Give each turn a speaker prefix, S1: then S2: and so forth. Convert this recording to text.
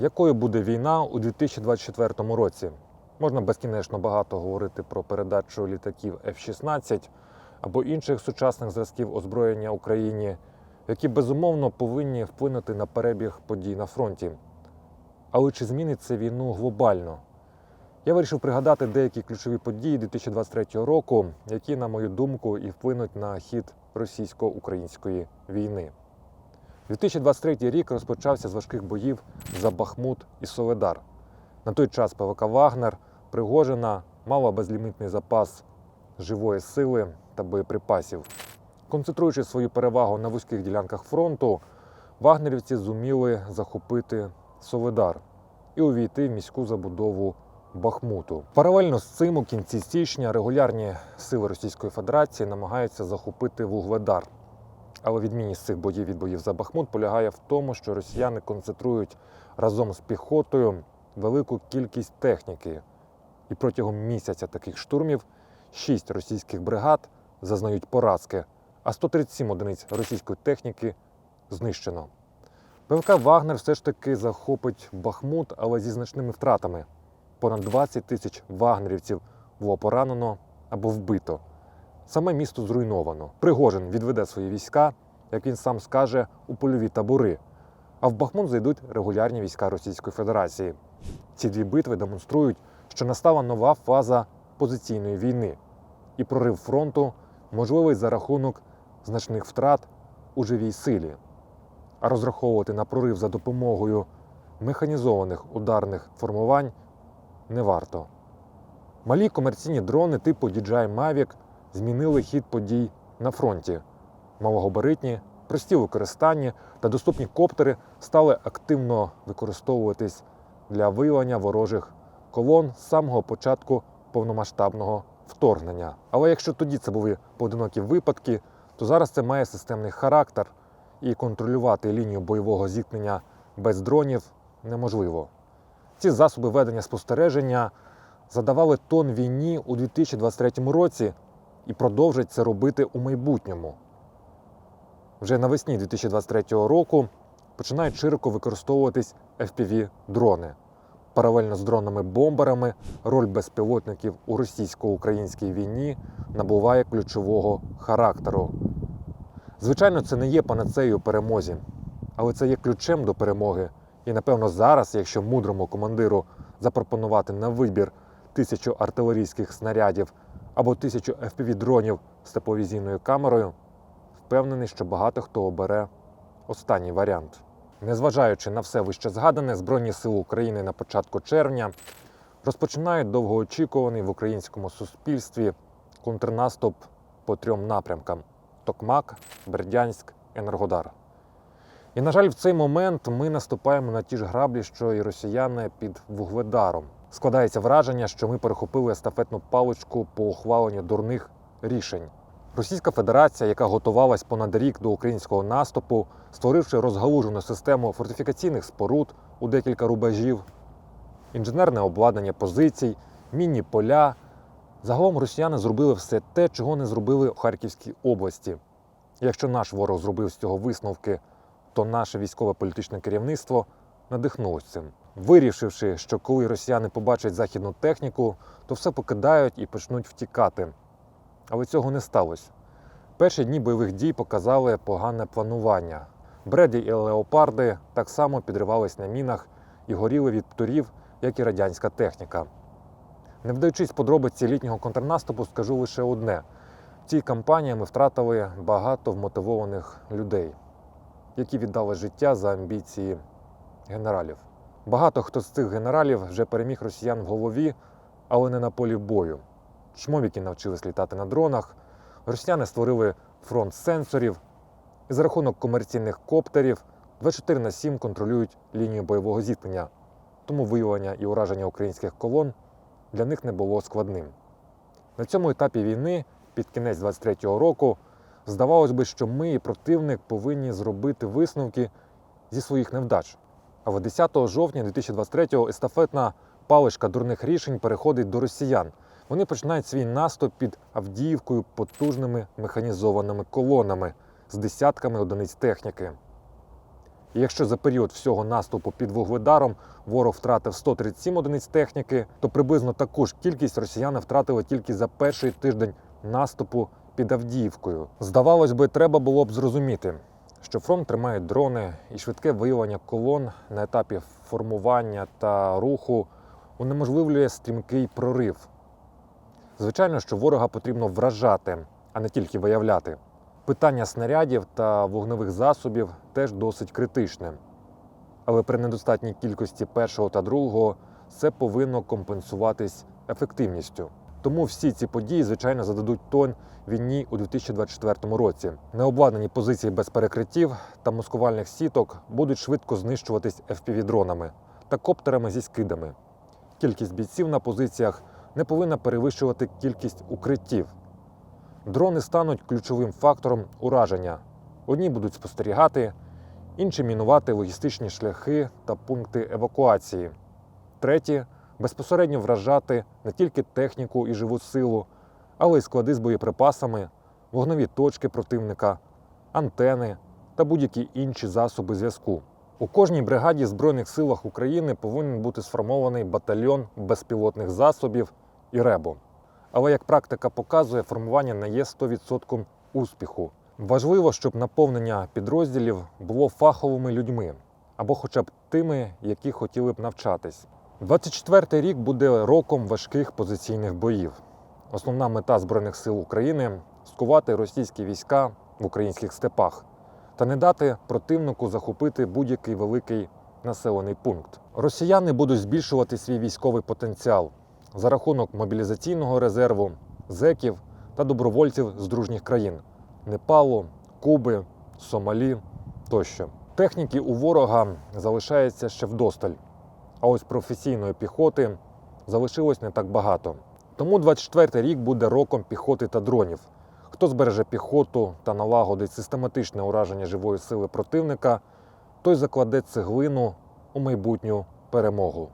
S1: Якою буде війна у 2024 році? Можна безкінечно багато говорити про передачу літаків F-16 або інших сучасних зразків озброєння Україні, які безумовно повинні вплинути на перебіг подій на фронті. Але чи змінить це війну глобально? Я вирішив пригадати деякі ключові події 2023 року, які, на мою думку, і вплинуть на хід російсько-української війни. 2023 рік розпочався з важких боїв за Бахмут і Соледар. На той час ПВК Вагнер Пригожина мала безлімітний запас живої сили та боєприпасів. Концентруючи свою перевагу на вузьких ділянках фронту, вагнерівці зуміли захопити Соледар і увійти в міську забудову Бахмуту. Паралельно з цим у кінці січня регулярні сили Російської Федерації намагаються захопити Вугледар. Але відмінність цих боїв від боїв за Бахмут полягає в тому, що росіяни концентрують разом з піхотою велику кількість техніки. І протягом місяця таких штурмів шість російських бригад зазнають поразки, а 137 одиниць російської техніки знищено. ПВК Вагнер все ж таки захопить Бахмут, але зі значними втратами. Понад 20 тисяч вагнерівців було поранено або вбито. Саме місто зруйновано. Пригожин відведе свої війська, як він сам скаже, у польові табори. А в Бахмут зайдуть регулярні війська Російської Федерації. Ці дві битви демонструють, що настала нова фаза позиційної війни, і прорив фронту можливий за рахунок значних втрат у живій силі. А розраховувати на прорив за допомогою механізованих ударних формувань не варто. Малі комерційні дрони типу DJI Mavic змінили хід подій на фронті. Малогабаритні, прості в використанні та доступні коптери стали активно використовуватись для виявлення ворожих колон з самого початку повномасштабного вторгнення. Але якщо тоді це були поодинокі випадки, то зараз це має системний характер і контролювати лінію бойового зіткнення без дронів неможливо. Ці засоби ведення спостереження задавали тон війні у 2023 році і продовжать це робити у майбутньому. Вже навесні 2023 року починають широко використовуватись FPV-дрони. Паралельно з дронами-бомберами роль безпілотників у російсько-українській війні набуває ключового характеру. Звичайно, це не є панацеєю перемозі, але це є ключем до перемоги. І напевно зараз, якщо мудрому командиру запропонувати на вибір тисячу артилерійських снарядів або тисячу FPV-дронів з тепловізійною камерою, впевнений, що багато хто обере останній варіант. Незважаючи на все вище згадане, Збройні Сили України на початку червня розпочинають довгоочікуваний в українському суспільстві контрнаступ по трьом напрямкам: Токмак, Бердянськ, Енергодар. І, на жаль, в цей момент ми наступаємо на ті ж граблі, що і росіяни під Вугледаром. Складається враження, що ми перехопили естафетну паличку по ухваленню дурних рішень. Російська Федерація, яка готувалась понад рік до українського наступу, створивши розгалужену систему фортифікаційних споруд у декілька рубежів, інженерне обладнання позицій, мінні поля. Загалом росіяни зробили все те, чого не зробили у Харківській області. Якщо наш ворог зробив з цього висновки, то наше військове політичне керівництво надихнулось цим, вирішивши, що коли росіяни побачать західну техніку, то все покидають і почнуть втікати. Але цього не сталося. Перші дні бойових дій показали погане планування. Бреді і леопарди так само підривались на мінах і горіли від птурів, як і радянська техніка. Не вдаючись подробиці літнього контрнаступу, скажу лише одне: в цій кампанії ми втратили багато вмотивованих людей, які віддали життя за амбіції генералів. Багато хто з цих генералів вже переміг росіян в голові, але не на полі бою. Чмовіки навчились літати на дронах, росіяни створили фронт сенсорів, і за рахунок комерційних коптерів 24 на 7 контролюють лінію бойового зіткнення, тому виявлення і ураження українських колон для них не було складним. На цьому етапі війни, під кінець 23-го року, здавалось би, що ми і противник повинні зробити висновки зі своїх невдач. Але 10 жовтня 2023-го естафетна паличка дурних рішень переходить до росіян. Вони починають свій наступ під Авдіївкою потужними механізованими колонами з десятками одиниць техніки. І якщо за період всього наступу під Вугледаром ворог втратив 137 одиниць техніки, то приблизно таку ж кількість росіяни втратили тільки за перший тиждень наступу під Авдіївкою. Здавалось би, треба було б зрозуміти, що фронт тримає дрони і швидке виявлення колон на етапі формування та руху унеможливлює стрімкий прорив. Звичайно, що ворога потрібно вражати, а не тільки виявляти. Питання снарядів та вогневих засобів теж досить критичне. Але при недостатній кількості першого та другого це повинно компенсуватись ефективністю. Тому всі ці події, звичайно, зададуть тон війні у 2024 році. Необладнані позиції без перекриттів та маскувальних сіток будуть швидко знищуватись FPV-дронами та коптерами зі скидами. Кількість бійців на позиціях не повинна перевищувати кількість укриттів. Дрони стануть ключовим фактором ураження. Одні будуть спостерігати, інші мінувати логістичні шляхи та пункти евакуації. Треті безпосередньо вражати не тільки техніку і живу силу, але й склади з боєприпасами, вогневі точки противника, антени та будь-які інші засоби зв'язку. У кожній бригаді Збройних силах України повинен бути сформований батальйон безпілотних засобів і РЕБО. Але як практика показує, формування не є 100% успіху. Важливо, щоб наповнення підрозділів було фаховими людьми або хоча б тими, які хотіли б навчатись. 24-й рік буде роком важких позиційних боїв. Основна мета Збройних сил України скувати російські війська в українських степах та не дати противнику захопити будь-який великий населений пункт. Росіяни будуть збільшувати свій військовий потенціал за рахунок мобілізаційного резерву, зеків та добровольців з дружніх країн Непалу, Куби, Сомалі тощо. Техніки у ворога залишається ще вдосталь, а ось професійної піхоти залишилось не так багато. Тому 24-й рік буде роком піхоти та дронів. Хто збереже піхоту та налагодить систематичне ураження живої сили противника, той закладе цеглину у майбутню перемогу.